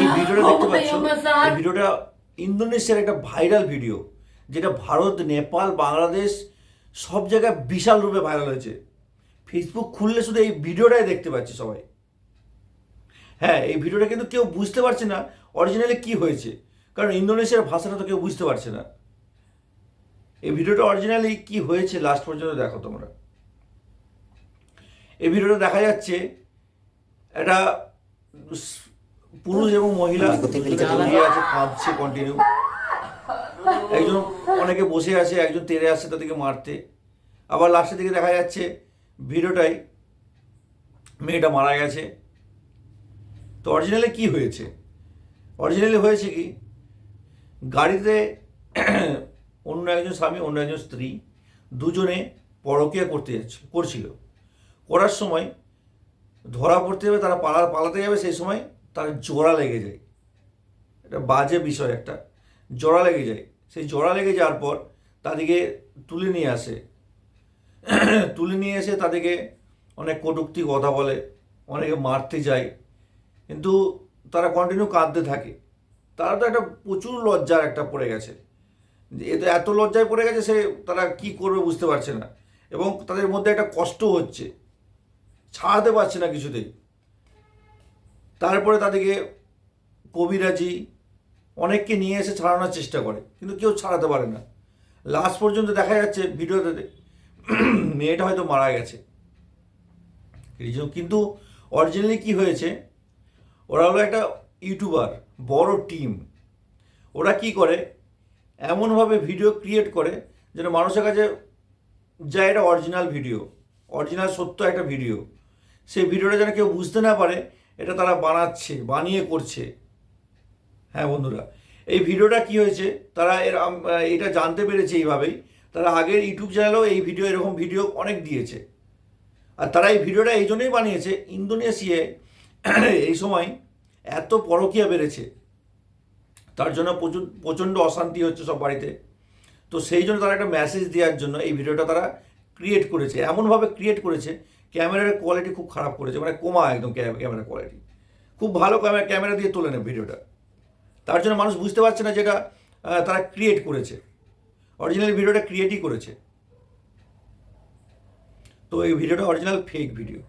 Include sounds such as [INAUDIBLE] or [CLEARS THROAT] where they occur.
এই ভিডিওটা দেখতে পাচ্ছ? এই ভিডিওটা ইন্দোনেশিয়ার একটা ভাইরাল ভিডিও যেটা ভারত নেপাল বাংলাদেশ সব জায়গায় বিশাল রূপে ভাইরাল হয়েছে। ফেসবুক খুললে শুধু এই ভিডিওটাই দেখতে পাচ্ছি সবাই। হ্যাঁ এই ভিডিওটা কিন্তু কেউ বুঝতে পারছে না অরিজিনালি কি হয়েছে কারণ ইন্দোনেশিয়ার ভাষাটা তো কেউ বুঝতে পারছে না। এই ভিডিওটা অরিজিনালি কি হয়েছে লাস্ট পর্যন্ত দেখো তোমরা। এই ভিডিওটা দেখা যাচ্ছে একটা পুরুষ এবং মহিলা দাঁড়িয়ে আছে কাঁদছে কন্টিনিউ একজন অনেকে বসে আছে একজন তেরে আসছে তাদেরকে মারতে। আবার লাস্টের দিকে দেখা যাচ্ছে ভিডিওটাই মেয়েটা মারা গেছে। তো অরিজিনালে কি হয়েছে? অরিজিনালি হয়েছে কি গাড়িতে [CLEARS THROAT] অন্য একজন স্বামী অন্য একজন স্ত্রী দুজনে পরকিয়া করতে যাচ্ছে করছিল। করার সময় ধরা পড়তে যাবে তারা পালা পালাতে যাবে সেই সময় তার জোড়া লেগে যায়। এটা বাজে বিষয় একটা। জোড়া লেগে যায়। সেই জোড়া লেগে যাওয়ার পর তাদেরকে তুলে নিয়ে আসে। [CLEARS THROAT] তুলে নিয়ে এসে তাদেরকে অনেক কটুক্তি কথা বলে, অনেকে মারতে যায়। কিন্তু তারা কন্টিনিউ কাঁদতে থাকে। তারা তো একটা প্রচুর লজ্জার একটা পড়ে গেছে। এ তো এত লজ্জায় পড়ে গেছে সে তারা কি করবে বুঝতে পারছে না। এবং তাদের মধ্যে একটা কষ্ট হচ্ছে। ছাড়াতে পারছে না কিছুতেই। তারপরে তাদেরকে কবিরাজি অনেককে নিয়ে এসে ছাড়ানোর চেষ্টা করে, কিন্তু কেউ ছাড়াতে পারে না। লাস্ট পর্যন্ত দেখা যাচ্ছে ভিডিওতে [CLEARS THROAT] মেয়েটা হয়তো মারা গেছে। কিন্তু অরিজিনালি কি হয়েছে? ওরা হলো একটা ইউটিউবার বড় টিম ওরা কি করে? এমনভাবে ভিডিও ক্রিয়েট করে যেন মানুষের কাছে যা এটা অরিজিনাল ভিডিও অরিজিনাল সত্য একটা ভিডিও সেই ভিডিওটা যেন কেউ বুঝতে না পারে এটা তারা বানাচ্ছে, বানিয়ে করছে। হ্যাঁ বন্ধুরা, এই ভিডিওটা কি হয়েছে? তারা এর এটা জানতে পেরেছে এইভাবেই। তারা আগের ইউটিউব চ্যানেলেও এই ভিডিও, এরকম ভিডিও অনেক দিয়েছে। আর তারা এই ভিডিওটা এই জন্যই বানিয়েছে, ইন্দোনেশিয়ায় [CLEARS THROAT] এই সময় এত পরকিয়া বেড়েছে। তার জন্য প্রচুর, প্রচণ্ড অশান্তি হচ্ছে সব বাড়িতে। তো সেই জন্য তারা একটা মেসেজ দেওয়ার জন্য এই ভিডিওটা তারা ক্রিয়েট করেছে, এমনভাবে ক্রিয়েট করেছে ক্যামেরার কোয়ালিটি খুব খারাপ করেছে মানে কমা একদম ক্যামেরার কোয়ালিটি খুব ভালো ক্যামেরা ক্যামেরা দিয়ে তোলে না ভিডিওটা। তার জন্য মানুষ বুঝতে পারছে না যেটা তারা ক্রিয়েট করেছে। অরিজিনাল ভিডিওটা ক্রিয়েটই করেছে। তো এই ভিডিওটা অরিজিনাল ফেক ভিডিও